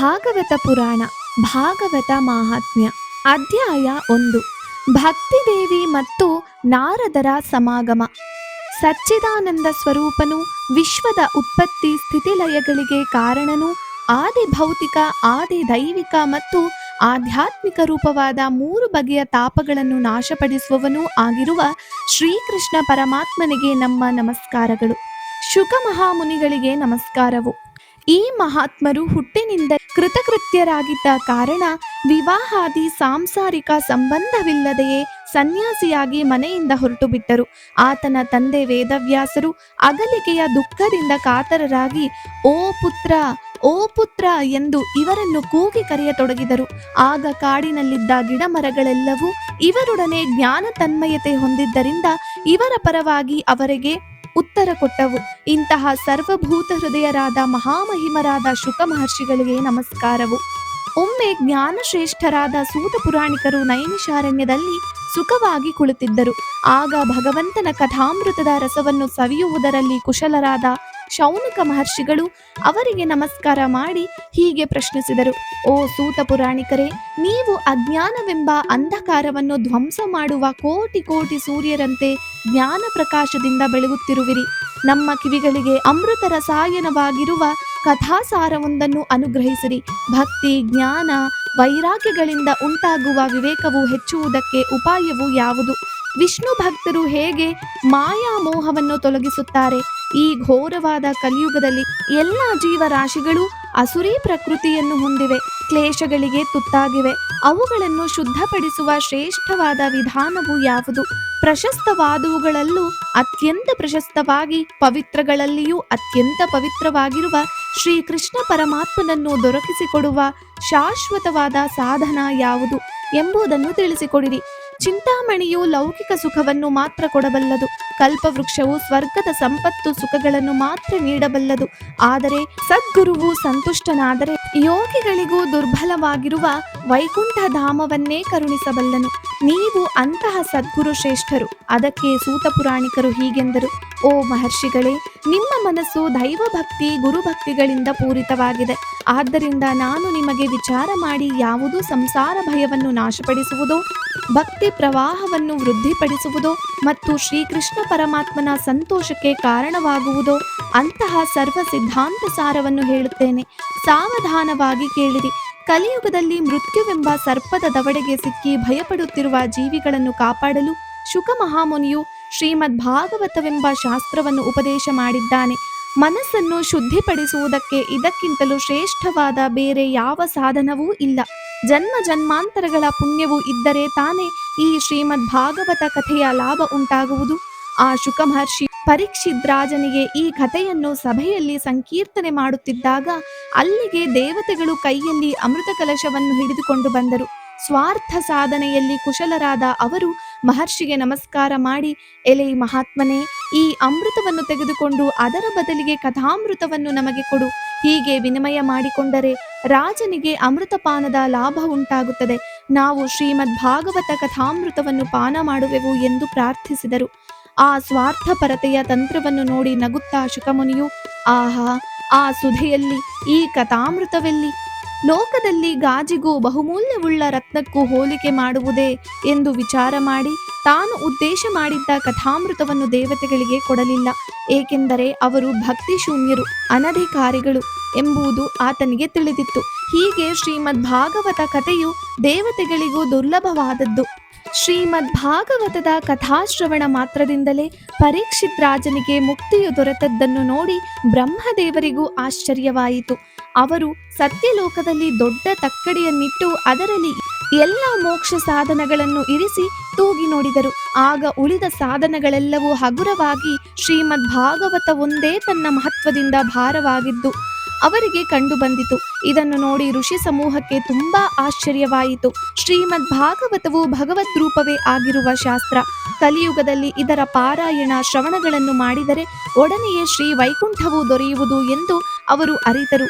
ಭಾಗವತ ಪುರಾಣ, ಭಾಗವತ ಮಾಹಾತ್ಮ್ಯ, ಅಧ್ಯಾಯ ಒಂದು. ಭಕ್ತಿದೇವಿ ಮತ್ತು ನಾರದರ ಸಮಾಗಮ. ಸಚ್ಚಿದಾನಂದ ಸ್ವರೂಪನು ವಿಶ್ವದ ಉತ್ಪತ್ತಿ ಸ್ಥಿತಿಲಯಗಳಿಗೆ ಕಾರಣನು, ಆದಿ ಭೌತಿಕ, ಆದಿ ದೈವಿಕ ಮತ್ತು ಆಧ್ಯಾತ್ಮಿಕ ರೂಪವಾದ ಮೂರು ಬಗೆಯ ತಾಪಗಳನ್ನು ನಾಶಪಡಿಸುವವನೂ ಆಗಿರುವ ಶ್ರೀಕೃಷ್ಣ ಪರಮಾತ್ಮನಿಗೆ ನಮ್ಮ ನಮಸ್ಕಾರಗಳು. ಶುಕ ಮಹಾಮುನಿಗಳಿಗೆ ನಮಸ್ಕಾರವು. ಈ ಮಹಾತ್ಮರು ಹುಟ್ಟಿನಿಂದ ಕೃತಕೃತ್ಯರಾಗಿದ್ದ ಕಾರಣ ವಿವಾಹಾದಿ ಸಾಂಸಾರಿಕ ಸಂಬಂಧವಿಲ್ಲದೆಯೇ ಸನ್ಯಾಸಿಯಾಗಿ ಮನೆಯಿಂದ ಹೊರಟು ಬಿಟ್ಟರು ಆತನ ತಂದೆ ವೇದವ್ಯಾಸರು ಅಗಲಿಕೆಯ ದುಃಖದಿಂದ ಕಾತರರಾಗಿ, ಓ ಪುತ್ರ ಓ ಪುತ್ರ ಎಂದು ಇವರನ್ನು ಕೂಗಿ ಕರೆಯತೊಡಗಿದರು. ಆಗ ಕಾಡಿನಲ್ಲಿದ್ದ ಗಿಡಮರಗಳೆಲ್ಲವೂ ಇವರೊಡನೆ ಜ್ಞಾನ ತನ್ಮಯತೆ ಹೊಂದಿದ್ದರಿಂದ ಇವರ ಪರವಾಗಿ ಅವರಿಗೆ ಉತ್ತರ ಕೊಟ್ಟವು. ಇಂತಹ ಸರ್ವಭೂತ ಹೃದಯರಾದ ಮಹಾಮಹಿಮರಾದ ಶುಕ ಮಹರ್ಷಿಗಳಿಗೆ ನಮಸ್ಕಾರವು. ಒಮ್ಮೆ ಜ್ಞಾನಶ್ರೇಷ್ಠರಾದ ಸೂತ ಪುರಾಣಿಕರು ನೈಮಿಷಾರಣ್ಯದಲ್ಲಿ ಸುಖವಾಗಿ ಕುಳಿತಿದ್ದರು. ಆಗ ಭಗವಂತನ ಕಥಾಮೃತದ ರಸವನ್ನು ಸವಿಯುವುದರಲ್ಲಿ ಕುಶಲರಾದ ಶೌನಕ ಮಹರ್ಷಿಗಳು ಅವರಿಗೆ ನಮಸ್ಕಾರ ಮಾಡಿ ಹೀಗೆ ಪ್ರಶ್ನಿಸಿದರು, ಓ ಸೂತ ಪುರಾಣಿಕರೇ, ನೀವು ಅಜ್ಞಾನವೆಂಬ ಅಂಧಕಾರವನ್ನು ಧ್ವಂಸ ಮಾಡುವ ಕೋಟಿ ಕೋಟಿ ಸೂರ್ಯರಂತೆ ಜ್ಞಾನ ಪ್ರಕಾಶದಿಂದ ಬೆಳಗುತ್ತಿರುವಿರಿ. ನಮ್ಮ ಕಿವಿಗಳಿಗೆ ಅಮೃತ ರಸಾಯನವಾಗಿರುವ ಕಥಾಸಾರವೊಂದನ್ನು ಅನುಗ್ರಹಿಸಿರಿ. ಭಕ್ತಿ, ಜ್ಞಾನ, ವೈರಾಗ್ಯಗಳಿಂದ ಉಂಟಾಗುವ ವಿವೇಕವು ಹೆಚ್ಚುವುದಕ್ಕೆ ಉಪಾಯವು ಯಾವುದು? ವಿಷ್ಣು ಭಕ್ತರು ಹೇಗೆ ಮಾಯಾ ಮೋಹವನ್ನು ತೊಲಗಿಸುತ್ತಾರೆ? ಈ ಘೋರವಾದ ಕಲಿಯುಗದಲ್ಲಿ ಎಲ್ಲ ಜೀವರಾಶಿಗಳು ಅಸುರಿ ಪ್ರಕೃತಿಯನ್ನು ಹೊಂದಿವೆ. ಕ್ಲೇಶಗಳಿಗೆ ತುತ್ತಾಗಿವೆ. ಅವುಗಳನ್ನು ಶುದ್ಧಪಡಿಸುವ ಶ್ರೇಷ್ಠವಾದ ವಿಧಾನವು ಯಾವುದು? ಪ್ರಶಸ್ತವಾದವುಗಳಲ್ಲೂ ಅತ್ಯಂತ ಪ್ರಶಸ್ತವಾಗಿ ಪವಿತ್ರಗಳಲ್ಲಿಯೂ ಅತ್ಯಂತ ಪವಿತ್ರವಾಗಿರುವ ಶ್ರೀಕೃಷ್ಣ ಪರಮಾತ್ಮನನ್ನು ದೊರಕಿಸಿಕೊಡುವ ಶಾಶ್ವತವಾದ ಸಾಧನ ಯಾವುದು ಎಂಬುದನ್ನು ತಿಳಿಸಿಕೊಡಿರಿ. ಚಿಂತಾಮಣಿಯು ಲೌಕಿಕ ಸುಖವನ್ನು ಮಾತ್ರ ಕೊಡಬಲ್ಲದು. ಕಲ್ಪವೃಕ್ಷವು ಸ್ವರ್ಗದ ಸಂಪತ್ತು ಸುಖಗಳನ್ನು ಮಾತ್ರ ನೀಡಬಲ್ಲದು. ಆದರೆ ಸದ್ಗುರುವು ಸಂತುಷ್ಟನಾದರೆ ಯೋಗಿಗಳಿಗೂ ದುರ್ಬಲವಾಗಿರುವ ವೈಕುಂಠ ಧಾಮವನ್ನೇ ಕರುಣಿಸಬಲ್ಲನು. ನೀವು ಅಂತಹ ಸದ್ಗುರು ಶ್ರೇಷ್ಠರು. ಅದಕ್ಕೆ ಸೂತ ಪುರಾಣಿಕರು ಹೀಗೆಂದರು. ಓ ಮಹರ್ಷಿಗಳೇ, ನಿಮ್ಮ ಮನಸ್ಸು ದೈವಭಕ್ತಿ, ಗುರುಭಕ್ತಿಗಳಿಂದ ಪೂರಿತವಾಗಿದೆ. ಆದ್ದರಿಂದ ನಾನು ನಿಮಗೆ ವಿಚಾರ ಮಾಡಿ ಯಾವುದೂ ಸಂಸಾರ ಭಯವನ್ನು ನಾಶಪಡಿಸುವುದೋ ಭಕ್ತಿ ಪ್ರವಾಹವನ್ನು ವೃದ್ಧಿಪಡಿಸುವುದೋ ಮತ್ತು ಶ್ರೀಕೃಷ್ಣ ಪರಮಾತ್ಮನ ಸಂತೋಷಕ್ಕೆ ಕಾರಣವಾಗುವುದೋ ಅಂತಹ ಸರ್ವ ಸಿದ್ಧಾಂತ ಸಾರವನ್ನು ಹೇಳುತ್ತೇನೆ. ಸಾವಧಾನವಾಗಿ ಕೇಳಿರಿ. ಕಲಿಯುಗದಲ್ಲಿ ಮೃತ್ಯುವೆಂಬ ಸರ್ಪದ ದವಡೆಗೆ ಸಿಕ್ಕಿ ಭಯಪಡುತ್ತಿರುವ ಜೀವಿಗಳನ್ನು ಕಾಪಾಡಲು ಶುಕ ಮಹಾಮುನಿಯು ಶ್ರೀಮದ್ ಭಾಗವತವೆಂಬ ಶಾಸ್ತ್ರವನ್ನು ಉಪದೇಶ ಮಾಡಿದ್ದಾನೆ. ಮನಸ್ಸನ್ನು ಶುದ್ಧಿಪಡಿಸುವುದಕ್ಕೆ ಇದಕ್ಕಿಂತಲೂ ಶ್ರೇಷ್ಠವಾದ ಬೇರೆ ಯಾವ ಸಾಧನವೂ ಇಲ್ಲ. ಜನ್ಮ ಜನ್ಮಾಂತರಗಳ ಪುಣ್ಯವು ಇದ್ದರೆ ತಾನೇ ಈ ಶ್ರೀಮದ್ ಭಾಗವತ ಕಥೆಯ ಲಾಭ ಉಂಟಾಗುವುದು. ಆ ಶುಕಮಹರ್ಷಿ ಪರೀಕ್ಷಿದ್ರಾಜನಿಗೆ ಈ ಕಥೆಯನ್ನು ಸಭೆಯಲ್ಲಿ ಸಂಕೀರ್ತನೆ ಮಾಡುತ್ತಿದ್ದಾಗ ಅಲ್ಲಿಗೆ ದೇವತೆಗಳು ಕೈಯಲ್ಲಿ ಅಮೃತ ಕಲಶವನ್ನು ಹಿಡಿದುಕೊಂಡು ಬಂದರು. ಸ್ವಾರ್ಥ ಸಾಧನೆಯಲ್ಲಿ ಕುಶಲರಾದ ಅವರು ಮಹರ್ಷಿಗೆ ನಮಸ್ಕಾರ ಮಾಡಿ, ಎಲೆ ಮಹಾತ್ಮನೇ, ಈ ಅಮೃತವನ್ನು ತೆಗೆದುಕೊಂಡು ಅದರ ಬದಲಿಗೆ ಕಥಾಮೃತವನ್ನು ನಮಗೆ ಕೊಡು. ಹೀಗೆ ವಿನಿಮಯ ಮಾಡಿಕೊಂಡರೆ ರಾಜನಿಗೆ ಅಮೃತಪಾನದ ಲಾಭ ಉಂಟಾಗುತ್ತದೆ. ನಾವು ಶ್ರೀಮದ್ ಭಾಗವತ ಕಥಾಮೃತವನ್ನು ಪಾನ ಮಾಡುವೆವು ಎಂದು ಪ್ರಾರ್ಥಿಸಿದರು. ಆ ಸ್ವಾರ್ಥಪರತೆಯ ತಂತ್ರವನ್ನು ನೋಡಿ ನಗುತ್ತಾ ಶುಕಮುನಿಯು, ಆಹಾ, ಆ ಸುಧೆಯಲ್ಲಿ, ಈ ಕಥಾಮೃತವೆಲ್ಲಿ? ಲೋಕದಲ್ಲಿ ಗಾಜಿಗೂ ಬಹುಮೂಲ್ಯವುಳ್ಳ ರತ್ನಕ್ಕೂ ಹೋಲಿಕೆ ಮಾಡುವುದೇ ಎಂದು ವಿಚಾರ ಮಾಡಿ ತಾನು ಉದ್ದೇಶ ಮಾಡಿದ್ದ ಕಥಾಮೃತವನ್ನು ದೇವತೆಗಳಿಗೆ ಕೊಡಲಿಲ್ಲ, ಏಕೆಂದರೆ ಅವರು ಭಕ್ತಿ ಶೂನ್ಯರು ಅನಧಿಕಾರಿಗಳು ಎಂಬುದು ಆತನಿಗೆ ತಿಳಿದಿತ್ತು. ಹೀಗೆ ಶ್ರೀಮದ್ ಭಾಗವತ ಕಥೆಯು ದೇವತೆಗಳಿಗೂ ದುರ್ಲಭವಾದದ್ದು. ಶ್ರೀಮದ್ ಭಾಗವತದ ಕಥಾಶ್ರವಣ ಮಾತ್ರದಿಂದಲೇ ಪರೀಕ್ಷಿತ್ ರಾಜನಿಗೆ ಮುಕ್ತಿಯು ದೊರೆತದ್ದನ್ನು ನೋಡಿ ಬ್ರಹ್ಮದೇವರಿಗೂ ಆಶ್ಚರ್ಯವಾಯಿತು. ಅವರು ಸತ್ಯಲೋಕದಲ್ಲಿ ದೊಡ್ಡ ತಕ್ಕಡಿಯನ್ನಿಟ್ಟು ಅದರಲ್ಲಿ ಎಲ್ಲ ಮೋಕ್ಷ ಸಾಧನಗಳನ್ನು ಇರಿಸಿ ತೂಗಿ ನೋಡಿದರು. ಆಗ ಉಳಿದ ಸಾಧನಗಳೆಲ್ಲವೂ ಹಗುರವಾಗಿ ಶ್ರೀಮದ್ ಭಾಗವತ ಒಂದೇ ತನ್ನ ಮಹತ್ವದಿಂದ ಭಾರವಾಗಿದ್ದು ಅವರಿಗೆ ಕಂಡು ಬಂದಿತು ಇದನ್ನು ನೋಡಿ ಋಷಿ ಸಮೂಹಕ್ಕೆ ತುಂಬಾ ಆಶ್ಚರ್ಯವಾಯಿತು. ಶ್ರೀಮದ್ ಭಾಗವತವು ಭಗವದ್ ರೂಪವೇ ಆಗಿರುವ ಶಾಸ್ತ್ರ. ಕಲಿಯುಗದಲ್ಲಿ ಇದರ ಪಾರಾಯಣ ಶ್ರವಣಗಳನ್ನು ಮಾಡಿದರೆ ಒಡನೆಯೇ ಶ್ರೀ ವೈಕುಂಠವು ದೊರೆಯುವುದು ಎಂದು ಅವರು ಅರಿತರು.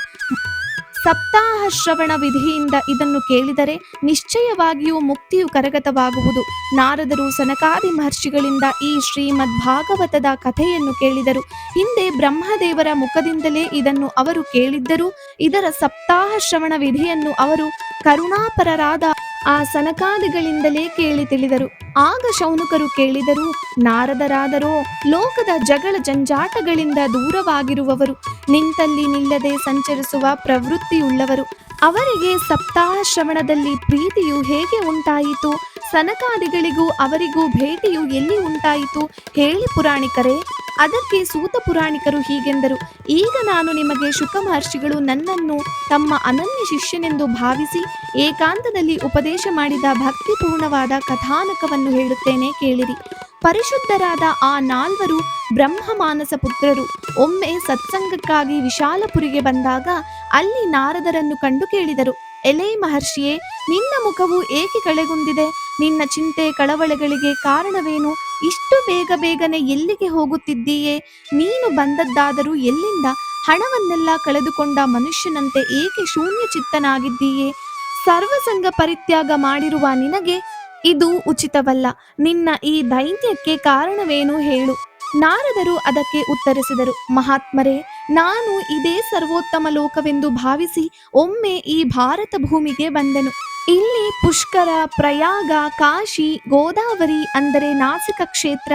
ಸಪ್ತಾಹ ಶ್ರವಣ ವಿಧಿಯಿಂದ ಇದನ್ನು ಕೇಳಿದರೆ ನಿಶ್ಚಯವಾಗಿಯೂ ಮುಕ್ತಿಯು ಕರಗತವಾಗುವುದು. ನಾರದರು ಸನಕಾದಿ ಮಹರ್ಷಿಗಳಿಂದ ಈ ಶ್ರೀಮದ್ ಭಾಗವತದ ಕಥೆಯನ್ನು ಕೇಳಿದರು. ಹಿಂದೆ ಬ್ರಹ್ಮದೇವರ ಮುಖದಿಂದಲೇ ಇದನ್ನು ಅವರು ಕೇಳಿದ್ದರು. ಇದರ ಸಪ್ತಾಹ ಶ್ರವಣ ವಿಧಿಯನ್ನು ಅವರು ಕರುಣಾಪರರಾದ ಆ ಸನಕಾದಿಗಳಿಂದಲೇ ಕೇಳಿ ತಿಳಿದರು. ಆಗ ಶೌನಕರು ಕೇಳಿದರು, ನಾರದರಾದರೋ, ಲೋಕದ ಜಗಳ ಜಂಜಾಟಗಳಿಂದ ದೂರವಾಗಿರುವವರು, ನಿಂತಲ್ಲಿ ನಿಲ್ಲದೆ ಸಂಚರಿಸುವ ಪ್ರವೃತ್ತಿಯುಳ್ಳವರು, ಅವರಿಗೆ ಸಪ್ತಾಹ ಶ್ರವಣದಲ್ಲಿ ಪ್ರೀತಿಯು ಹೇಗೆ ಉಂಟಾಯಿತು? ಸನಕಾದಿಗಳಿಗೂ ಅವರಿಗೂ ಭೇಟಿಯು ಎಲ್ಲಿ ಉಂಟಾಯಿತು? ಹೇಳಿ ಪುರಾಣಿಕರೇ. ಅದಕ್ಕೆ ಸೂತ ಪುರಾಣಿಕರು ಹೀಗೆಂದರು. ಈಗ ನಾನು ನಿಮಗೆ ಶುಕ ಮಹರ್ಷಿಗಳು ನನ್ನನ್ನು ತಮ್ಮ ಅನನ್ಯ ಶಿಷ್ಯನೆಂದು ಭಾವಿಸಿ ಏಕಾಂತದಲ್ಲಿ ಉಪದೇಶ ಮಾಡಿದ ಭಕ್ತಿಪೂರ್ಣವಾದ ಕಥಾನಕವನ್ನು ಹೇಳುತ್ತೇನೆ ಕೇಳಿರಿ. ಪರಿಶುದ್ಧರಾದ ಆ ನಾಲ್ವರು ಬ್ರಹ್ಮ ಮಾನಸ ಪುತ್ರರು. ಒಮ್ಮೆ ಸತ್ಸಂಗಕ್ಕಾಗಿ ವಿಶಾಲಪುರಿಗೆ ಬಂದಾಗ ಅಲ್ಲಿ ನಾರದರನ್ನು ಕಂಡು ಕೇಳಿದರು. ಎಲೈ ಮಹರ್ಷಿಯೇ, ನಿನ್ನ ಮುಖವು ಏಕೆ ಕಳೆಗುಂದಿದೆ? ನಿನ್ನ ಚಿಂತೆ, ಕಳವಳಗಳಿಗೆ ಕಾರಣವೇನು? ಇಷ್ಟು ಬೇಗ ಬೇಗನೆ ಎಲ್ಲಿಗೆ ಹೋಗುತ್ತಿದ್ದೀಯೇ? ನೀನು ಬಂದದ್ದಾದರೂ ಎಲ್ಲಿಂದ ಹಣವನ್ನೆಲ್ಲ ಕಳೆದುಕೊಂಡ ಮನುಷ್ಯನಂತೆ ಏಕೆ ಶೂನ್ಯ ಚಿತ್ತನಾಗಿದ್ದೀಯೇ ಸರ್ವಸಂಗ ಪರಿತ್ಯಾಗ ಮಾಡಿರುವ ನಿನಗೆ ಇದು ಉಚಿತವಲ್ಲ. ನಿನ್ನ ಈ ದೈನ್ಯಕ್ಕೆ ಕಾರಣವೇನು ಹೇಳು. ನಾರದರು ಅದಕ್ಕೆ ಉತ್ತರಿಸಿದರು, ಮಹಾತ್ಮರೇ, ನಾನು ಇದೇ ಸರ್ವೋತ್ತಮ ಲೋಕವೆಂದು ಭಾವಿಸಿ ಒಮ್ಮೆ ಈ ಭಾರತ ಭೂಮಿಗೆ ಬಂದೆನು. ಇಲ್ಲಿ ಪುಷ್ಕರ, ಪ್ರಯಾಗ, ಕಾಶಿ, ಗೋದಾವರಿ ಅಂದರೆ ನಾಸಿಕ ಕ್ಷೇತ್ರ,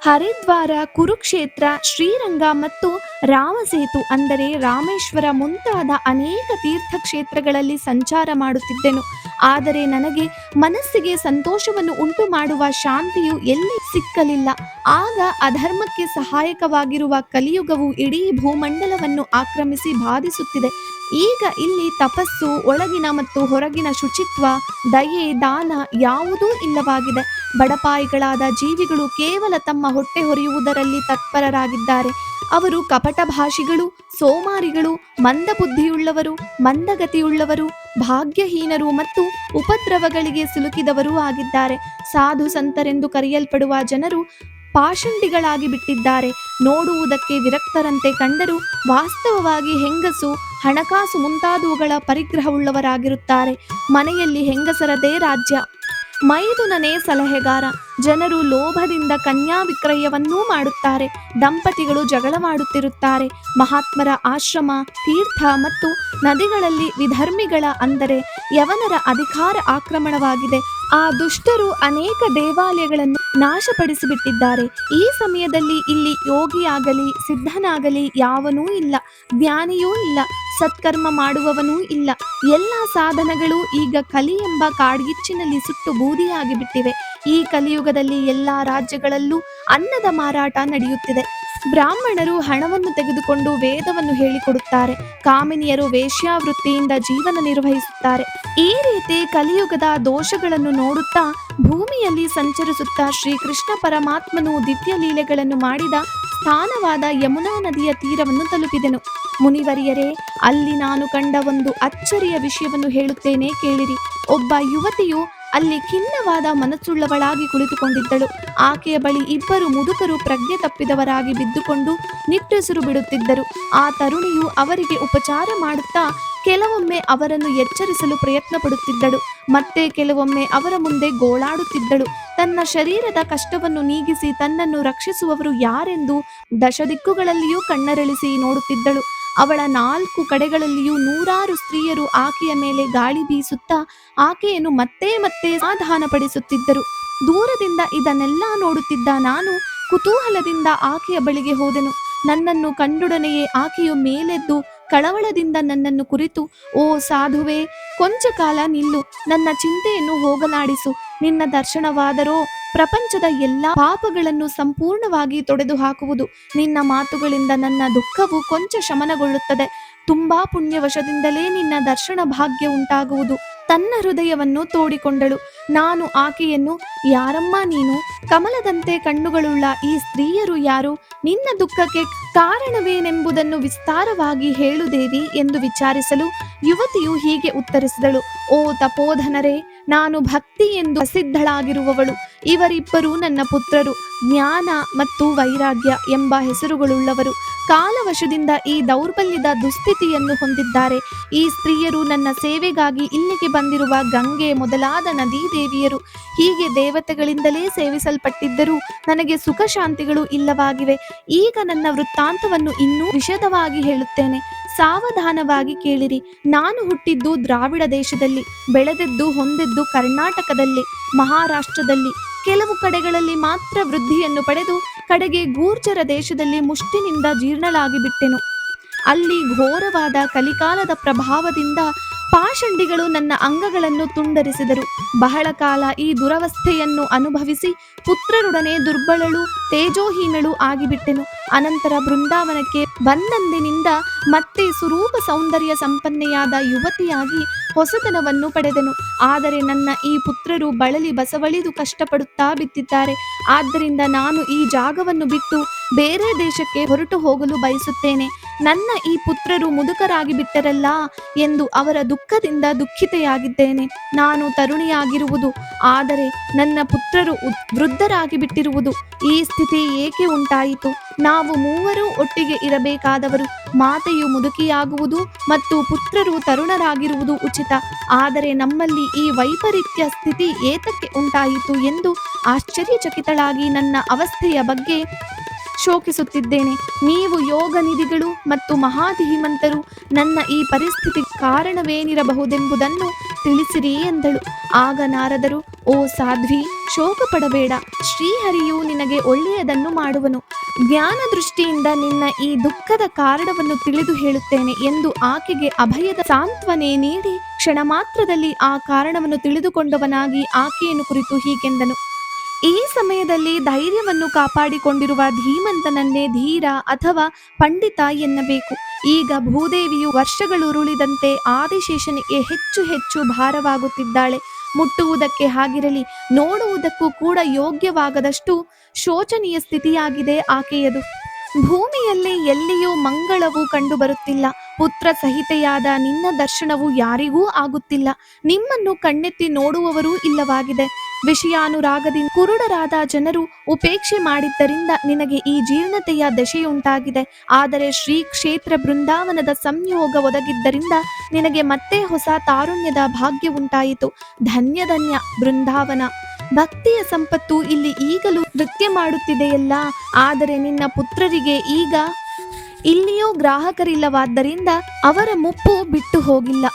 ಹರಿದ್ವಾರ, ಕುರುಕ್ಷೇತ್ರ, ಶ್ರೀರಂಗ ಮತ್ತು ರಾಮಸೇತು ಅಂದರೆ ರಾಮೇಶ್ವರ ಮುಂತಾದ ಅನೇಕ ತೀರ್ಥಕ್ಷೇತ್ರಗಳಲ್ಲಿ ಸಂಚಾರ ಮಾಡುತ್ತಿದ್ದೆನು. ಆದರೆ ನನಗೆ ಮನಸ್ಸಿಗೆ ಸಂತೋಷವನ್ನು ಉಂಟು ಮಾಡುವ ಶಾಂತಿಯು ಎಲ್ಲಿ ಸಿಕ್ಕಲಿಲ್ಲ. ಆಗ ಅಧರ್ಮಕ್ಕೆ ಸಹಾಯಕವಾಗಿರುವ ಕಲಿಯುಗವು ಇಡೀ ಭೂಮಂಡಲವನ್ನು ಆಕ್ರಮಿಸಿ ಬಾಧಿಸುತ್ತಿದೆ. ಈಗ ಇಲ್ಲಿ ತಪಸ್ಸು, ಒಳಗಿನ ಮತ್ತು ಹೊರಗಿನ ಶುಚಿತ್ವ, ದಯೆ, ದಾನ ಯಾವುದೂ ಇಲ್ಲವಾಗಿದೆ. ಬಡಪಾಯಿಗಳಾದ ಜೀವಿಗಳು ಕೇವಲ ತಮ್ಮ ಹೊಟ್ಟೆ ಹೊರೆಯುವುದರಲ್ಲಿ ತತ್ಪರರಾಗಿದ್ದಾರೆ. ಅವರು ಕಪಟ ಭಾಷಿಗಳು ಸೋಮಾರಿಗಳು, ಮಂದಬುದ್ಧಿಯುಳ್ಳವರು, ಮಂದಗತಿಯುಳ್ಳವರು ಭಾಗ್ಯಹೀನರು ಮತ್ತು ಉಪದ್ರವಗಳಿಗೆ ಸಿಲುಕಿದವರೂ ಆಗಿದ್ದಾರೆ. ಸಾಧು ಸಂತರೆಂದು ಕರೆಯಲ್ಪಡುವ ಜನರು ಪಾಷಂಡಿಗಳಾಗಿ ಬಿಟ್ಟಿದ್ದಾರೆ. ನೋಡುವುದಕ್ಕೆ ವಿರಕ್ತರಂತೆ ಕಂಡರೂ ವಾಸ್ತವವಾಗಿ ಹೆಂಗಸು, ಹಣಕಾಸು ಮುಂತಾದವುಗಳ ಪರಿಗ್ರಹವುಳ್ಳವರಾಗಿರುತ್ತಾರೆ. ಮನೆಯಲ್ಲಿ ಹೆಂಗಸರದೇ ರಾಜ್ಯ. ಮೈದುನನೇ ಸಲಹೆಗಾರ. ಜನರು ಲೋಭದಿಂದ ಕನ್ಯಾ ವಿಕ್ರಯವನ್ನೂ ಮಾಡುತ್ತಾರೆ. ದಂಪತಿಗಳು ಜಗಳ ಮಾಡುತ್ತಿರುತ್ತಾರೆ. ಮಹಾತ್ಮರ ಆಶ್ರಮ, ತೀರ್ಥ ಮತ್ತು ನದಿಗಳಲ್ಲಿ ವಿಧರ್ಮಿಗಳ ಅಂದರೆ ಯವನರ ಅಧಿಕಾರ ಆಕ್ರಮಣವಾಗಿದೆ. ಆ ದುಷ್ಟರು ಅನೇಕ ದೇವಾಲಯಗಳನ್ನು ನಾಶಪಡಿಸಿಬಿಟ್ಟಿದ್ದಾರೆ. ಈ ಸಮಯದಲ್ಲಿ ಇಲ್ಲಿ ಯೋಗಿಯಾಗಲಿ, ಸಿದ್ಧನಾಗಲಿ ಯಾವನೂ ಇಲ್ಲ. ಜ್ಞಾನಿಯೂ ಇಲ್ಲ. ಸತ್ಕರ್ಮ ಮಾಡುವವನೂ ಇಲ್ಲ. ಎಲ್ಲ ಸಾಧನಗಳು ಈಗ ಕಲಿ ಎಂಬ ಕಾಡ್ಗಿಚ್ಚಿನಲ್ಲಿ ಸುಟ್ಟು ಬೂದಿಯಾಗಿ ಬಿಟ್ಟಿವೆ ಈ ಕಲಿಯುಗದಲ್ಲಿ ಎಲ್ಲ ರಾಜ್ಯಗಳಲ್ಲೂ ಅನ್ನದ ಮಾರಾಟ ನಡೆಯುತ್ತಿದೆ. ಬ್ರಾಹ್ಮಣರು ಹಣವನ್ನು ತೆಗೆದುಕೊಂಡು ವೇದವನ್ನು ಹೇಳಿಕೊಡುತ್ತಾರೆ. ಕಾಮಿನಿಯರು ವೇಶ್ಯಾವೃತ್ತಿಯಿಂದ ಜೀವನ ನಿರ್ವಹಿಸುತ್ತಾರೆ. ಈ ರೀತಿ ಕಲಿಯುಗದ ದೋಷಗಳನ್ನು ನೋಡುತ್ತಾ ಭೂಮಿಯಲ್ಲಿ ಸಂಚರಿಸುತ್ತಾ ಶ್ರೀಕೃಷ್ಣ ಪರಮಾತ್ಮನು ದಿವ್ಯ ಲೀಲೆಗಳನ್ನು ಮಾಡಿದ ಸ್ಥಾನವಾದ ಯಮುನಾ ನದಿಯ ತೀರವನ್ನು ತಲುಪಿದೆನು. ಮುನಿವರಿಯರೇ, ಅಲ್ಲಿ ನಾನು ಕಂಡ ಒಂದು ಅಚ್ಚರಿಯ ವಿಷಯವನ್ನು ಹೇಳುತ್ತೇನೆ ಕೇಳಿರಿ. ಒಬ್ಬ ಯುವತಿಯು ಅಲ್ಲಿ ಖಿನ್ನವಾದ ಮನಸ್ಸುಳ್ಳವಳಾಗಿ ಕುಳಿತುಕೊಂಡಿದ್ದಳು. ಆಕೆಯ ಬಳಿ ಇಬ್ಬರು ಮುದುಕರು ಪ್ರಜ್ಞೆ ತಪ್ಪಿದವರಾಗಿ ಬಿದ್ದುಕೊಂಡು ನಿಟ್ಟುಸಿರು ಬಿಡುತ್ತಿದ್ದರು. ಆ ತರುಣಿಯು ಅವರಿಗೆ ಉಪಚಾರ ಮಾಡುತ್ತಾ ಕೆಲವೊಮ್ಮೆ ಅವರನ್ನು ಎಚ್ಚರಿಸಲು ಪ್ರಯತ್ನ ಪಡುತ್ತಿದ್ದಳು ಮತ್ತೆ ಕೆಲವೊಮ್ಮೆ ಅವರ ಮುಂದೆ ಗೋಳಾಡುತ್ತಿದ್ದಳು. ತನ್ನ ಶರೀರದ ಕಷ್ಟವನ್ನು ನೀಗಿಸಿ ತನ್ನನ್ನು ರಕ್ಷಿಸುವವರು ಯಾರೆಂದು ದಶದಿಕ್ಕುಗಳಲ್ಲಿಯೂ ಕಣ್ಣರಳಿಸಿ ನೋಡುತ್ತಿದ್ದಳು. ಅವಳ ನಾಲ್ಕು ಕಡೆಗಳಲ್ಲಿಯೂ ನೂರಾರು ಸ್ತ್ರೀಯರು ಆಕೆಯ ಮೇಲೆ ಗಾಳಿ ಬೀಸುತ್ತಾ ಆಕೆಯನ್ನು ಮತ್ತೆ ಮತ್ತೆ ಸಮಾಧಾನಪಡಿಸುತ್ತಿದ್ದರು. ದೂರದಿಂದ ಇದನ್ನೆಲ್ಲ ನೋಡುತ್ತಿದ್ದ ನಾನು ಕುತೂಹಲದಿಂದ ಆಕೆಯ ಬಳಿಗೆ ಹೋದೆನು. ನನ್ನನ್ನು ಕಂಡೊಡನೆಯೇ ಆಕೆಯು ಮೇಲೆದ್ದು ಕಳವಳದಿಂದ ನನ್ನನ್ನು ಕುರಿತು, ಓ ಸಾಧುವೆ, ಕೊಂಚ ಕಾಲ ನಿಲ್ಲು. ನನ್ನ ಚಿಂತೆಯನ್ನು ಹೋಗಲಾಡಿಸು. ನಿನ್ನ ದರ್ಶನವಾದರೋ ಪ್ರಪಂಚದ ಎಲ್ಲಾ ಪಾಪಗಳನ್ನು ಸಂಪೂರ್ಣವಾಗಿ ತೊಡೆದು ಹಾಕುವುದು ನಿನ್ನ ಮಾತುಗಳಿಂದ ನನ್ನ ದುಃಖವು ಕೊಂಚ ಶಮನಗೊಳ್ಳುತ್ತದೆ. ತುಂಬಾ ಪುಣ್ಯವಶದಿಂದಲೇ ನಿನ್ನ ದರ್ಶನ ಭಾಗ್ಯ ಉಂಟಾಗುವುದು. ತನ್ನ ಹೃದಯವನ್ನು ತೋಡಿಕೊಂಡಳು. ನಾನು ಆಕೆಯನ್ನು, ಯಾರಮ್ಮ ನೀನು? ಕಮಲದಂತೆ ಕಣ್ಣುಗಳುಳ್ಳ ಈ ಸ್ತ್ರೀಯರು ಯಾರು? ನಿನ್ನ ದುಃಖಕ್ಕೆ ಕಾರಣವೇನೆಂಬುದನ್ನು ವಿಸ್ತಾರವಾಗಿ ಹೇಳುದೇವಿ ಎಂದು ವಿಚಾರಿಸಲು ಯುವತಿಯು ಹೀಗೆ ಉತ್ತರಿಸಿದಳು, ಓ ತಪೋಧನರೇ, ನಾನು ಭಕ್ತಿ ಎಂದು ಪ್ರಸಿದ್ಧಳಾಗಿರುವವಳು. ಇವರಿಬ್ಬರು ನನ್ನ ಪುತ್ರರು. ಜ್ಞಾನ ಮತ್ತು ವೈರಾಗ್ಯ ಎಂಬ ಹೆಸರುಗಳುಳ್ಳವರು. ಕಾಲವಶದಿಂದ ಈ ದೌರ್ಬಲ್ಯದ ದುಸ್ಥಿತಿಯನ್ನು ಹೊಂದಿದ್ದಾರೆ. ಈ ಸ್ತ್ರೀಯರು ನನ್ನ ಸೇವೆಗಾಗಿ ಇಲ್ಲಿಗೆ ಬಂದಿರುವ ಗಂಗೆ ಮೊದಲಾದ ನದೀ ದೇವಿಯರು ಹೀಗೆ ದೇವತೆಗಳಿಂದಲೇ ಸೇವಿಸಲ್ಪಟ್ಟಿದ್ದರೂ ನನಗೆ ಸುಖ ಶಾಂತಿಗಳು ಇಲ್ಲವಾಗಿವೆ. ಈಗ ನನ್ನ ವೃತ್ತಾಂತವನ್ನು ಇನ್ನೂ ವಿಷದವಾಗಿ ಹೇಳುತ್ತೇನೆ. ಸಾವಧಾನವಾಗಿ ಕೇಳಿರಿ. ನಾನು ಹುಟ್ಟಿದ್ದು ದ್ರಾವಿಡ ದೇಶದಲ್ಲಿ, ಬೆಳೆದದ್ದು ಹೊಂದಿದ್ದು ಕರ್ನಾಟಕದಲ್ಲಿ, ಮಹಾರಾಷ್ಟ್ರದಲ್ಲಿ. ಕೆಲವು ಕಡೆಗಳಲ್ಲಿ ಮಾತ್ರ ವೃದ್ಧಿಯನ್ನು ಪಡೆದು ಕಡೆಗೆ ಗೂರ್ಜರ ದೇಶದಲ್ಲಿ ಮುಷ್ಟಿನಿಂದ ಜೀರ್ಣಳಾಗಿ ಬಿಟ್ಟೆನು ಅಲ್ಲಿ ಘೋರವಾದ ಕಲಿಕಾಲದ ಪ್ರಭಾವದಿಂದ ಪಾಷಂಡಿಗಳು ನನ್ನ ಅಂಗಗಳನ್ನು ತುಂಡರಿಸಿದರು. ಬಹಳ ಕಾಲ ಈ ದುರವಸ್ಥೆಯನ್ನು ಅನುಭವಿಸಿ ಪುತ್ರರೊಡನೆ ದುರ್ಬಲಳು ತೇಜೋಹೀನಳು ಆಗಿಬಿಟ್ಟೆನು. ಅನಂತರ ಬೃಂದಾವನಕ್ಕೆ ಬಂದಂದಿನಿಂದ ಮತ್ತೆ ಸ್ವರೂಪ ಸೌಂದರ್ಯ ಸಂಪನ್ನೆಯಾದ ಯುವತಿಯಾಗಿ ಹೊಸತನವನ್ನು ಪಡೆದನು. ಆದರೆ ನನ್ನ ಈ ಪುತ್ರರು ಬಳಲಿ ಬಸವಳಿದು ಕಷ್ಟಪಡುತ್ತಾ ಬಿತ್ತಿದ್ದಾರೆ. ಆದ್ದರಿಂದ ನಾನು ಈ ಜಾಗವನ್ನು ಬಿಟ್ಟು ಬೇರೆ ದೇಶಕ್ಕೆ ಹೊರಟು ಹೋಗಲು ಬಯಸುತ್ತೇನೆ. ನನ್ನ ಈ ಪುತ್ರರು ಮುದುಕರಾಗಿ ಬಿಟ್ಟರಲ್ಲ ಎಂದು ಅವರ ದುಃಖದಿಂದ ದುಃಖಿತೆಯಾಗಿದ್ದೇನೆ. ನಾನು ತರುಣಿಯಾಗಿರುವುದು, ಆದರೆ ನನ್ನ ಪುತ್ರರು ವೃದ್ಧರಾಗಿ ಬಿಟ್ಟಿರುವುದು, ಈ ಸ್ಥಿತಿ ಏಕೆ ಉಂಟಾಯಿತು? ನಾವು ಮೂವರು ಒಟ್ಟಿಗೆ ಇರಬೇಕಾದವರು, ಮಾತೆಯು ಮುದುಕಿಯಾಗುವುದು ಮತ್ತು ಪುತ್ರರು ತರುಣರಾಗಿರುವುದು ಉಚಿತ. ಆದರೆ ನಮ್ಮಲ್ಲಿ ಈ ವೈಪರೀತ್ಯ ಸ್ಥಿತಿ ಏತಕ್ಕೆ ಉಂಟಾಯಿತು ಎಂದು ಆಶ್ಚರ್ಯಚಕಿತಳಾಗಿ ನನ್ನ ಅವಸ್ಥೆಯ ಬಗ್ಗೆ ಶೋಕಿಸುತ್ತಿದ್ದೇನೆ. ನೀವು ಯೋಗ ನಿಧಿಗಳು ಮತ್ತು ಮಹಾಧೀಮಂತರು ನನ್ನ ಈ ಪರಿಸ್ಥಿತಿ ಕಾರಣವೇನಿರಬಹುದೆಂಬುದನ್ನು ತಿಳಿಸಿರಿ ಎಂದಳು. ಆಗ ನಾರದರು, ಓ ಸಾಧ್ವಿ ಶೋಕ ಪಡಬೇಡ ಶ್ರೀಹರಿಯು ನಿನಗೆ ಒಳ್ಳೆಯದನ್ನು ಮಾಡುವನು. ಜ್ಞಾನ ದೃಷ್ಟಿಯಿಂದ ನಿನ್ನ ಈ ದುಃಖದ ಕಾರಣವನ್ನು ತಿಳಿದು ಹೇಳುತ್ತೇನೆ ಎಂದು ಆಕೆಗೆ ಅಭಯದ ಸಾಂತ್ವನೆ ನೀಡಿ ಕ್ಷಣ ಮಾತ್ರದಲ್ಲಿ ಆ ಕಾರಣವನ್ನು ತಿಳಿದುಕೊಂಡವನಾಗಿ ಆಕೆಯನ್ನು ಕುರಿತು ಹೀಗೆಂದನು. ಈ ಸಮಯದಲ್ಲಿ ಧೈರ್ಯವನ್ನು ಕಾಪಾಡಿಕೊಂಡಿರುವ ಧೀಮಂತನನ್ನೇ ಧೀರ ಅಥವಾ ಪಂಡಿತ ಎನ್ನಬೇಕು. ಈಗ ಭೂದೇವಿಯು ವರ್ಷಗಳುರುಳಿದಂತೆ ಆದಿಶೇಷನಿಗೆ ಹೆಚ್ಚು ಹೆಚ್ಚು ಭಾರವಾಗುತ್ತಿದ್ದಾಳೆ. ಮುಟ್ಟುವುದಕ್ಕೆ ಹಾಗಿರಲಿ, ನೋಡುವುದಕ್ಕೂ ಕೂಡ ಯೋಗ್ಯವಾಗದಷ್ಟು ಶೋಚನೀಯ ಸ್ಥಿತಿಯಾಗಿದೆ ಆಕೆಯದು. ಭೂಮಿಯಲ್ಲಿ ಎಲ್ಲಿಯೂ ಮಂಗಳವು ಕಂಡುಬರುತ್ತಿಲ್ಲ. ಪುತ್ರ ಸಹಿತೆಯಾದ ನಿನ್ನ ದರ್ಶನವು ಯಾರಿಗೂ ಆಗುತ್ತಿಲ್ಲ. ನಿಮ್ಮನ್ನು ಕಣ್ಣೆತ್ತಿ ನೋಡುವವರೂ ಇಲ್ಲವಾಗಿದೆ. ವಿಷಯಾನುರಾಗದಿಂದ ಕುರುಡರಾದ ಜನರು ಉಪೇಕ್ಷೆ ಮಾಡಿದ್ದರಿಂದ ನಿನಗೆ ಈ ಜೀರ್ಣತೆಯ ದಶೆಯುಂಟಾಗಿದೆ ಆದರೆ ಶ್ರೀ ಕ್ಷೇತ್ರ ಬೃಂದಾವನದ ಸಂಯೋಗ ಒದಗಿದ್ದರಿಂದ ನಿನಗೆ ಮತ್ತೆ ಹೊಸ ತಾರುಣ್ಯದ ಭಾಗ್ಯ ಉಂಟಾಯಿತು. ಧನ್ಯ ಧನ್ಯ ಬೃಂದಾವನ. ಭಕ್ತಿಯ ಸಂಪತ್ತು ಇಲ್ಲಿ ಈಗಲೂ ನೃತ್ಯ ಮಾಡುತ್ತಿದೆಯಲ್ಲ, ಆದರೆ ನಿನ್ನ ಪುತ್ರರಿಗೆ ಈಗ ಇಲ್ಲಿಯೂ ಗ್ರಾಹಕರಿಲ್ಲವಾದ್ದರಿಂದ ಅವರ ಮುಪ್ಪು ಬಿಟ್ಟು ಹೋಗಿಲ್ಲ.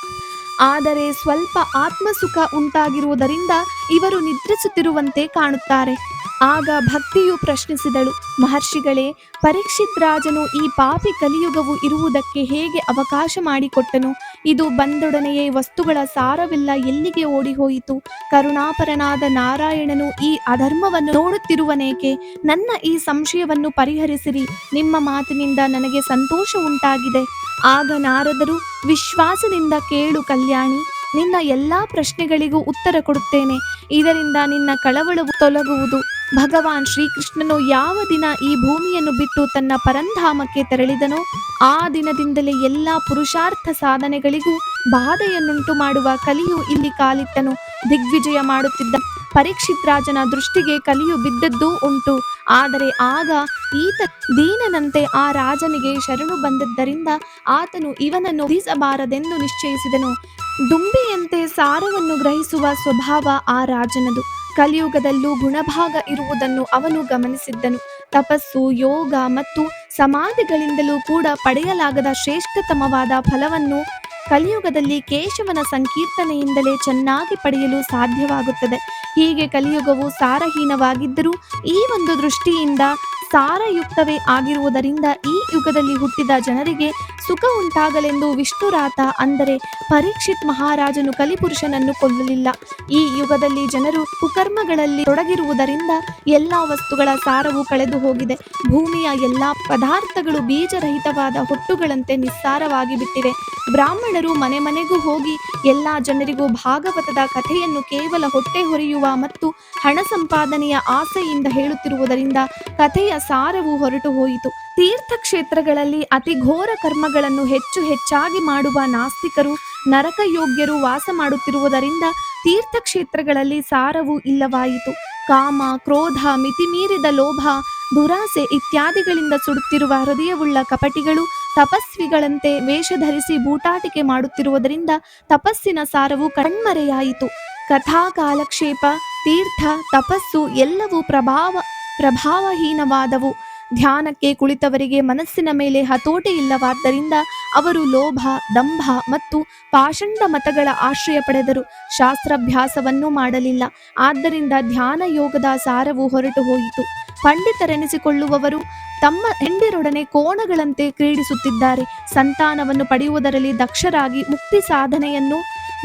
ಆದರೆ ಸ್ವಲ್ಪ ಆತ್ಮಸುಖ ಉಂಟಾಗಿರುವುದರಿಂದ ಇವರು ನಿದ್ರಿಸುತ್ತಿರುವಂತೆ ಕಾಣುತ್ತಾರೆ. ಆಗ ಭಕ್ತಿಯು ಪ್ರಶ್ನಿಸಿದಳು, ಮಹರ್ಷಿಗಳೇ, ಪರೀಕ್ಷಿತ್ ರಾಜನು ಈ ಪಾಪಿ ಕಲಿಯುಗವು ಇರುವುದಕ್ಕೆ ಹೇಗೆ ಅವಕಾಶ ಮಾಡಿಕೊಟ್ಟನು? ಇದು ಬಂದೊಡನೆಯೇ ವಸ್ತುಗಳ ಸಾರವಿಲ್ಲ, ಎಲ್ಲಿಗೆ ಓಡಿಹೋಯಿತು? ಕರುಣಾಪರನಾದ ನಾರಾಯಣನು ಈ ಅಧರ್ಮವನ್ನು ನೋಡುತ್ತಿರುವನೇಕೆ? ನನ್ನ ಈ ಸಂಶಯವನ್ನು ಪರಿಹರಿಸಿರಿ, ನಿಮ್ಮ ಮಾತಿನಿಂದ ನನಗೆ ಸಂತೋಷ ಉಂಟಾಗಿದೆ. ಆಗ ನಾರದರು, ವಿಶ್ವಾಸದಿಂದ ಕೇಳು ಕಲ್ಯಾಣಿ, ನಿನ್ನ ಎಲ್ಲಾ ಪ್ರಶ್ನೆಗಳಿಗೂ ಉತ್ತರ ಕೊಡುತ್ತೇನೆ. ಇದರಿಂದ ನಿನ್ನ ಕಳವಳವು ತೊಲಗುವುದು. ಭಗವಾನ್ ಶ್ರೀಕೃಷ್ಣನು ಯಾವ ದಿನ ಈ ಭೂಮಿಯನ್ನು ಬಿಟ್ಟು ತನ್ನ ಪರಂಧಾಮಕ್ಕೆ ತೆರಳಿದನೋ ಆ ದಿನದಿಂದಲೇ ಎಲ್ಲ ಪುರುಷಾರ್ಥ ಸಾಧನೆಗಳಿಗೂ ಬಾಧೆಯನ್ನುಂಟು ಮಾಡುವ ಕಲಿಯು ಇಲ್ಲಿ ಕಾಲಿಟ್ಟನು. ದಿಗ್ವಿಜಯ ಮಾಡುತ್ತಿದ್ದ ಪರೀಕ್ಷಿತ್ ರಾಜನ ದೃಷ್ಟಿಗೆ ಕಲಿಯು ಬಿದ್ದದ್ದೂ ಉಂಟು. ಆದರೆ ಆಗ ಈತ ದೀನನಂತೆ ಆ ರಾಜನಿಗೆ ಶರಣು ಬಂದದ್ದರಿಂದ ಆತನು ಇವನನ್ನು ಉಳಿಸಬಾರದೆಂದು ನಿಶ್ಚಯಿಸಿದನು. ದುಂಬಿಯಂತೆ ಸಾರವನ್ನು ಗ್ರಹಿಸುವ ಸ್ವಭಾವ ಆ ರಾಜನದು. ಕಲಿಯುಗದಲ್ಲೂ ಗುಣಭಾಗ ಇರುವುದನ್ನು ಅವನು ಗಮನಿಸಿದ್ದನು. ತಪಸ್ಸು, ಯೋಗ ಮತ್ತು ಸಮಾಧಿಗಳಿಂದಲೂ ಕೂಡ ಪಡೆಯಲಾಗದ ಶ್ರೇಷ್ಠತಮವಾದ ಫಲವನ್ನು ಕಲಿಯುಗದಲ್ಲಿ ಕೇಶವನ ಸಂಕೀರ್ತನೆಯಿಂದಲೇ ಚೆನ್ನಾಗಿ ಪಡೆಯಲು ಸಾಧ್ಯವಾಗುತ್ತದೆ. ಹೀಗೆ ಕಲಿಯುಗವು ಸಾರಹೀನವಾಗಿದ್ದರೂ ಈ ಒಂದು ದೃಷ್ಟಿಯಿಂದ ಸಾರಯುಕ್ತವೇ ಆಗಿರುವುದರಿಂದ ಈ ಯುಗದಲ್ಲಿ ಹುಟ್ಟಿದ ಜನರಿಗೆ ಸುಖ ಉಂಟಾಗಲೆಂದು ವಿಷ್ಣುರಾತ ಅಂದರೆ ಪರೀಕ್ಷಿತ್ ಮಹಾರಾಜನು ಕಲಿಪುರುಷನನ್ನು ಕೊಲ್ಲಲಿಲ್ಲ. ಈ ಯುಗದಲ್ಲಿ ಜನರು ಕುಕರ್ಮಗಳಲ್ಲಿ ತೊಡಗಿರುವುದರಿಂದ ಎಲ್ಲಾ ವಸ್ತುಗಳ ಸಾರವು ಕಳೆದು ಹೋಗಿದೆ. ಭೂಮಿಯ ಎಲ್ಲಾ ಪದಾರ್ಥಗಳು ಬೀಜರಹಿತವಾದ ಹೊಟ್ಟುಗಳಂತೆ ನಿಸ್ಸಾರವಾಗಿ ಬಿಟ್ಟಿವೆ. ಬ್ರಾಹ್ಮಣರು ಮನೆ ಮನೆಗೂ ಹೋಗಿ ಎಲ್ಲಾ ಜನರಿಗೂ ಭಾಗವತದ ಕಥೆಯನ್ನು ಕೇವಲ ಹೊಟ್ಟೆ ಹೊರೆಯುವ ಮತ್ತು ಹಣ ಸಂಪಾದನೆಯ ಆಸೆಯಿಂದ ಹೇಳುತ್ತಿರುವುದರಿಂದ ಕಥೆಯ ಸಾರವು ಹೊರಟು ಹೋಯಿತು. ತೀರ್ಥಕ್ಷೇತ್ರಗಳಲ್ಲಿ ಅತಿ ಘೋರ ಕರ್ಮಗಳನ್ನು ಹೆಚ್ಚು ಹೆಚ್ಚಾಗಿ ಮಾಡುವ ನಾಸ್ತಿಕರು ನರಕ ಯೋಗ್ಯರು ವಾಸ ಮಾಡುತ್ತಿರುವುದರಿಂದ ತೀರ್ಥಕ್ಷೇತ್ರಗಳಲ್ಲಿ ಸಾರವೂ ಇಲ್ಲವಾಯಿತು. ಕಾಮ, ಕ್ರೋಧ, ಮಿತಿಮೀರಿದ ಲೋಭ, ದುರಾಸೆ ಇತ್ಯಾದಿಗಳಿಂದ ಸುಡುತ್ತಿರುವ ಹೃದಯವುಳ್ಳ ಕಪಟಿಗಳು ತಪಸ್ವಿಗಳಂತೆ ವೇಷ ಧರಿಸಿ ಬೂಟಾಟಿಕೆ ಮಾಡುತ್ತಿರುವುದರಿಂದ ತಪಸ್ಸಿನ ಸಾರವು ಕಣ್ಮರೆಯಾಯಿತು. ಕಥಾ, ಕಾಲಕ್ಷೇಪ, ತೀರ್ಥ, ತಪಸ್ಸು ಎಲ್ಲವೂ ಪ್ರಭಾವ ಪ್ರಭಾವಹೀನವಾದವು. ಧ್ಯಾನಕ್ಕೆ ಕುಳಿತವರಿಗೆ ಮನಸ್ಸಿನ ಮೇಲೆ ಹತೋಟಿ ಇಲ್ಲವಾದ್ದರಿಂದ ಅವರು ಲೋಭ, ದಂಭ ಮತ್ತು ಪಾಷಂಡ ಮತಗಳ ಆಶ್ರಯ ಪಡೆದರು. ಶಾಸ್ತ್ರಾಭ್ಯಾಸವನ್ನು ಮಾಡಲಿಲ್ಲ. ಆದ್ದರಿಂದ ಧ್ಯಾನ ಯೋಗದ ಸಾರವು ಹೊರಟು ಹೋಯಿತು. ಪಂಡಿತರೆನಿಸಿಕೊಳ್ಳುವವರು ತಮ್ಮ ಹೆಂಡಿರೊಡನೆ ಕೋಣಗಳಂತೆ ಕ್ರೀಡಿಸುತ್ತಿದ್ದಾರೆ. ಸಂತಾನವನ್ನು ಪಡೆಯುವುದರಲ್ಲಿ ದಕ್ಷರಾಗಿ ಮುಕ್ತಿ ಸಾಧನೆಯನ್ನು,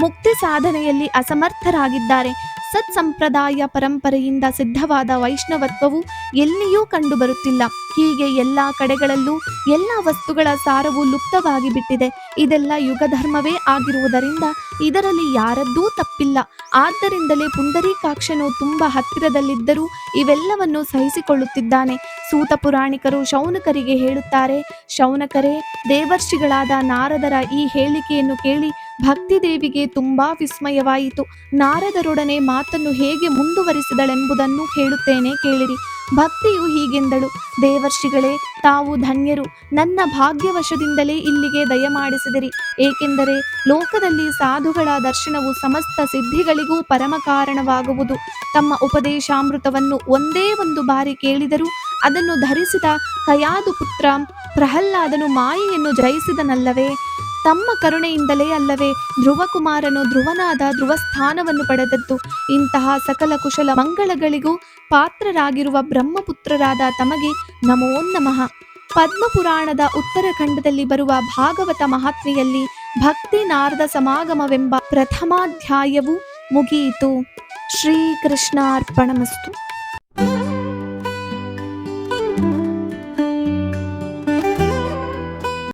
ಮುಕ್ತಿ ಸಾಧನೆಯಲ್ಲಿ ಅಸಮರ್ಥರಾಗಿದ್ದಾರೆ. ಸತ್ಸಂಪ್ರದಾಯ ಪರಂಪರೆಯಿಂದ ಸಿದ್ಧವಾದ ವೈಷ್ಣವತ್ವವು ಎಲ್ಲಿಯೂ ಕಂಡುಬರುತ್ತಿಲ್ಲ. ಹೀಗೆ ಎಲ್ಲಾ ಕಡೆಗಳಲ್ಲೂ ಎಲ್ಲ ವಸ್ತುಗಳ ಸಾರವು ಲುಪ್ತವಾಗಿ ಬಿಟ್ಟಿದೆ. ಇದೆಲ್ಲ ಯುಗಧರ್ಮವೇ ಆಗಿರುವುದರಿಂದ ಇದರಲ್ಲಿ ಯಾರದ್ದೂ ತಪ್ಪಿಲ್ಲ. ಆದ್ದರಿಂದಲೇ ಪುಂಡರೀಕಾಕ್ಷನು ತುಂಬಾ ಹತ್ತಿರದಲ್ಲಿದ್ದರೂ ಇವೆಲ್ಲವನ್ನು ಸಹಿಸಿಕೊಳ್ಳುತ್ತಿದ್ದಾನೆ. ಸೂತ ಪುರಾಣಿಕರು ಶೌನಕರಿಗೆ ಹೇಳುತ್ತಾರೆ, ಶೌನಕರೇ, ದೇವರ್ಷಿಗಳಾದ ನಾರದರ ಈ ಹೇಳಿಕೆಯನ್ನು ಕೇಳಿ ಭಕ್ತಿ ದೇವಿಗೆ ತುಂಬಾ ವಿಸ್ಮಯವಾಯಿತು. ನಾರದರೊಡನೆ ಮಾತನ್ನು ಹೇಗೆ ಮುಂದುವರಿಸಿದಳೆಂಬುದನ್ನು ಹೇಳುತ್ತೇನೆ ಕೇಳಿರಿ. ಭಕ್ತಿಯು ಹೀಗೆಂದಳು. ದೇವರ್ಷಿಗಳೇ, ತಾವು ಧನ್ಯರು. ನನ್ನ ಭಾಗ್ಯವಶದಿಂದಲೇ ಇಲ್ಲಿಗೆ ದಯಮಾಡಿಸಿದಿರಿ. ಏಕೆಂದರೆ ಲೋಕದಲ್ಲಿ ಸಾಧುಗಳ ದರ್ಶನವು ಸಮಸ್ತ ಸಿದ್ಧಿಗಳಿಗೂ ಪರಮ ಕಾರಣವಾಗುವುದು. ತಮ್ಮ ಉಪದೇಶಾಮೃತವನ್ನು ಒಂದೇ ಒಂದು ಬಾರಿ ಕೇಳಿದರೂ ಅದನ್ನು ಧರಿಸಿದ ಕಯಾದು ಪುತ್ರ ಪ್ರಹ್ಲಾದನು ಮಾಯೆಯನ್ನು ಜಯಿಸಿದನಲ್ಲವೇ? ತಮ್ಮ ಕರುಣೆಯಿಂದಲೇ ಅಲ್ಲವೇ ಧ್ರುವಕುಮಾರನು ಧ್ರುವನಾದ ಧ್ರುವಸ್ಥಾನವನ್ನು ಪಡೆದದ್ದು. ಇಂತಹ ಸಕಲ ಕುಶಲ ಮಂಗಳಗಳಿಗೂ ಪಾತ್ರರಾಗಿರುವ ಬ್ರಹ್ಮಪುತ್ರರಾದ ತಮಗೆ ನಮೋ ನಮಃ. ಪದ್ಮಪುರಾಣದ ಉತ್ತರಖಂಡದಲ್ಲಿ ಬರುವ ಭಾಗವತ ಮಹಾತ್ಮೆಯಲ್ಲಿ ಭಕ್ತಿ ನಾರದ ಸಮಾಗಮವೆಂಬ ಪ್ರಥಮಾಧ್ಯಾಯವು ಮುಗಿಯಿತು. ಶ್ರೀಕೃಷ್ಣಾರ್ಪಣಮಸ್ತು.